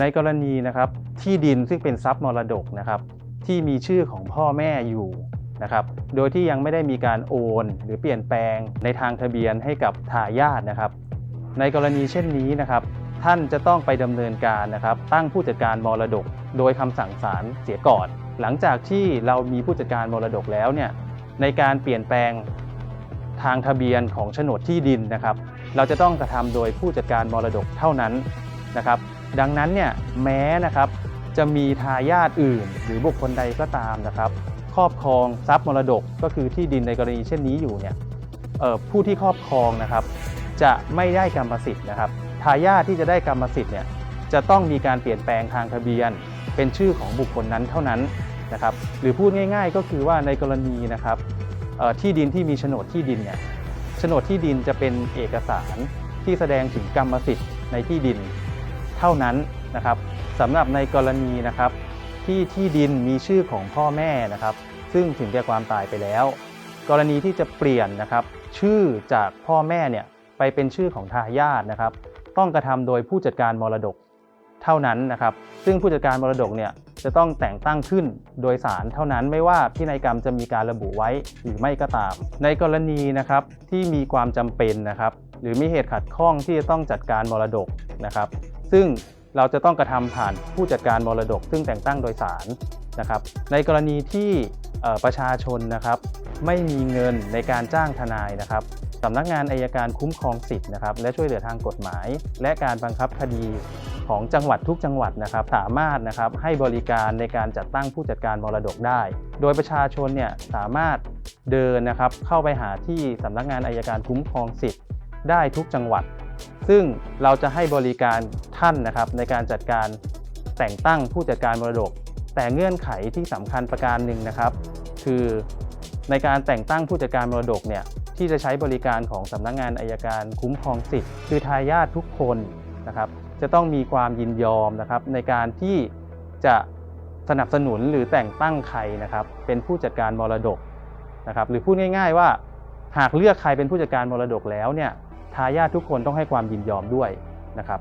ในกรณีนะครับที่ดินซึ่งเป็นทรัพย์มรดกนะครับที่มีชื่อของพ่อแม่อยู่นะครับโดยที่ยังไม่ได้มีการโอน หรือเปลี่ยนแปลงในทางทะเบียนให้กับทายาทนะครับ ในกรณีเช่นนี้นะครับท่านจะต้องไปดำเนินการนะครับ ตั้งผู้จัดการมรดก โดยคำสั่งศาลเสียก่อน หลังจากที่เรามีผู้จัดการมรดกแล้วเนี่ยในการเปลี่ยนแปลงทางทะเบียนของโฉนดที่ดินนะครับ เราจะต้องกระทำโดยผู้จัดการมรดกเท่านั้นนะครับ ดังนั้นเนี่ยแม้นะครับจะมีทายาทอื่น หรือบุคคลใดก็ตามนะครับ ครอบครองทรัพย์มรดกก็คือที่ดินในกรณีเช่นนี้อยู่เนี่ยผู้ที่ครอบครองนะครับ จะไม่ได้กรรมสิทธิ์นะครับทายาทที่จะได้กรรมสิทธิ์เนี่ยจะต้องมีการเปลี่ยนแปลงทางทะเบียน เป็นชื่อของบุคคลนั้นเท่านั้นนะครับหรือพูดง่าย ๆ ก็คือว่าในกรณีนะครับที่ดินที่มีโฉนดที่ดินเนี่ยโฉนดที่ดินจะเป็นเอกสารที่แสดงถึงกรรมสิทธิ์ในที่ดิน เท่านั้นนะครับสำหรับในกรณีนะครับ ที่ที่ดินมีชื่อของพ่อแม่นะครับ ซึ่งถึงแก่ความตายไปแล้ว กรณีที่จะเปลี่ยนนะครับ ชื่อจากพ่อแม่เนี่ยไปเป็นชื่อของทายาทนะครับ ต้องกระทำโดยผู้จัดการมรดกเท่านั้นนะครับ ซึ่งผู้จัดการมรดกเนี่ยจะต้องแต่งตั้งขึ้นโดยศาลเท่านั้นไม่ว่าพินัยกรรมจะมีการระบุไว้หรือไม่ก็ตาม ในกรณีนะครับที่มีความจำเป็นนะครับ หรือมีเหตุขัดข้องที่จะต้องจัดการมรดกนะครับ ซึ่งเราจะต้องกระทำผ่านผู้จัดการมรดก ซึ่งแต่งตั้งโดยศาลนะครับ ในกรณีที่ประชาชนนะครับ ไม่มีเงินในการจ้างทนายนะครับสำนักงานอายการคุ้มครองสิทธิ์นะครับและช่วยเหลือทางกฎหมาย และการบังคับคดีของจังหวัดทุกจังหวัดนะครับ สามารถนะครับให้บริการในการจัดตั้งผู้จัดการมรดกได้ โดยประชาชนเนี่ยสามารถเดินนะครับเข้าไปหาที่สำนักงานอายการคุ้มครองสิทธิ์ได้ทุกจังหวัด ซึ่งเราจะให้บริการท่านนะครับในการจัดการแต่งตั้งผู้จัดการมรดก แต่เงื่อนไขที่สำคัญประการหนึ่งนะครับ คือในการแต่งตั้งผู้จัดการมรดกเนี่ยที่จะใช้บริการของสำนักงานอายการคุ้มครองสิทธิ์ คือทายาททุกคนนะครับ จะต้องมีความยินยอมนะครับ ในการที่จะสนับสนุนหรือแต่งตั้งใครนะครับ เป็นผู้จัดการมรดกนะครับ หรือพูดง่าย ๆ ว่าหากเลือกใครเป็นผู้จัดการมรดกแล้วเนี่ย ทายาททุกคนต้องให้ความยินยอมด้วยนะครับ